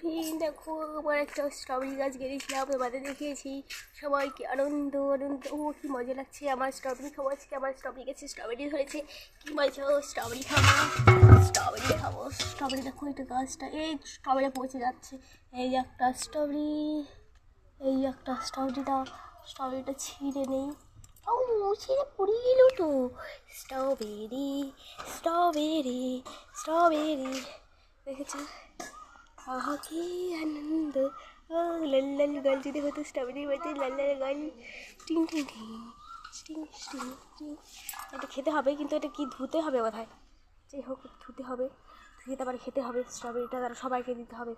ফিন দেখো আবার একটা স্ট্রবেরি গাছ গেড়েছিলাম তোমাদের দেখিয়েছি। সবাইকে আনন্দ আনন্দ। ও, কি মজা লাগছে আমার স্ট্রবেরি খাব আজকে, আমার স্ট্রবেরি গাছে স্ট্রবেরি ধরেছে। কি মজা স্ট্রবেরি খাব স্ট্রবেরি খাব স্ট্রবেরি দেখো এটা গাছটা, এই স্ট্রবেরি পৌঁছে যাচ্ছে। এই একটা স্ট্রবেরি এই একটা স্ট্রবেরিটা স্ট্রবেরিটা ছিঁড়ে নেই। ও, ছিঁড়ে পড়ে স্ট্রবেরি স্ট্রবেরি স্ট্রবেরি দেখেছ? আহা আনন্দ লাল লাল গাল যদি হতো স্ট্রবেরি বাজে লাল লাল গাল টিং টিং টিং টিং টিং টিং এটা খেতে হবে কিন্তু এটা কি ধুতে হবে বোধ হয় যাই হোক, ধুতে হবে। ধুয়ে তারপরে খেতে হবে। স্ট্রবেরিটা তারা সবাইকে দিতে হবে।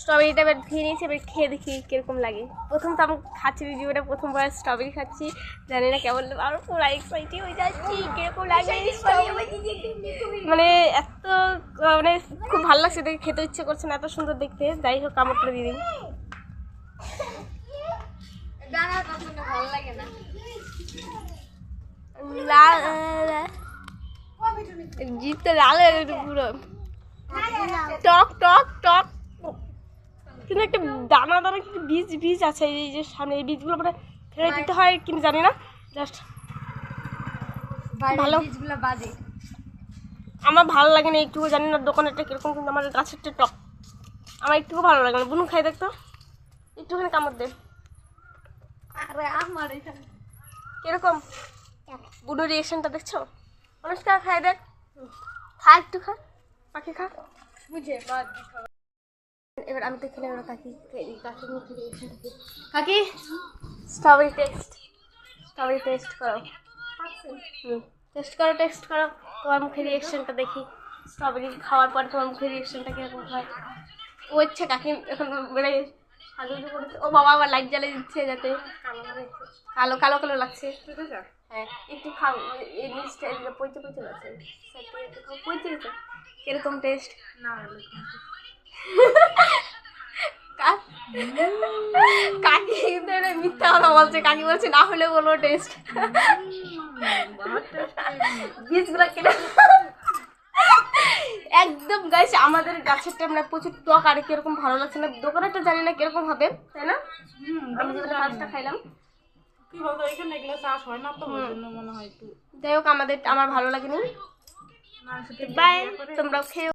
স্ট্রবেরিটা এবার ধুয়ে নিয়েছি, এবার খেয়ে দেখি কীরকম লাগে। প্রথম তো আমি খাচ্ছি জীবনে প্রথমবার স্ট্রবেরি খাচ্ছি। জানি না কেমন লাগবে আর পুরো এক্সাইটেড হয়ে যাচ্ছি, কীরকম লাগে মানে এত মানে খুব ভালো লাগছে দেখে, খেতে ইচ্ছে করছে না, এত সুন্দর দেখতে। যাই হোক কামড়টা দিয়ে দিই। লাল পুরো। টক টক টক। কিন্তু একটা দানা দানা কিন্তু বীজ বীজ আছে এই যে সামনে এই বীজগুলো মানে ফেলে দিতে হয় কিন্তু জানি না। জাস্ট ভালো। বীজগুলো বাজে। আমার ভালো লাগে না একটু জানি না দোকানেরটা কীরকম কিন্তু আমার গাছেরটা টক। আমার একটুকু ভালো লাগে না। বুনু খাই দেখতো একটুখানি কামড় দে। আরে আমার এখানে কীরকম? বুনুর রিয়েকশনটা দেখছ? অনুষ্কা খাই দেখ। খা একটু খা। পাখি খা। বুঝে বাদ এবার আমি তো খেলে এবার কাকি কাকি কাকি? স্ট্রবেরি টেস্ট স্ট্রবেরি টেস্ট করো। হুম। টেস্ট করো টেস্ট করো। তোমার মুখে রিয়েকশনটা দেখি। স্ট্রবেরি খাওয়ার পর তোমার মুখে রিয়েকশনটা কীরকম হয়? ও ইচ্ছে কাকি এখন সাজুগুজু করেছে ও বাবা আবার লাইট জ্বালিয়ে দিচ্ছে যাতে। কালো কালো কালো লাগছে। হ্যাঁ একটু খাও। মানে এই জিনিসটা পচে পচে লাগছে। গেছে কীরকম টেস্ট না কাকি কিন্তু এটা মিথ্যা কথা বলছে কাকি বলছে না হলে বলব টেস্ট বীজগুলো একদম গাছ আমাদের গাছেরটা মানে প্রচুর টক আর কীরকম ভালো লাগছে না দোকানেরটা জানি না কীরকম হবে তাই না? আমি যেটা ফার্স্টটা খাইলাম। কি বলতো এখানে এগুলো চাষ হয় না তো মনে হয় একটু যাই হোক আমাদের আমার ভালো লাগেনি। বাই তোমরাও খেয়ে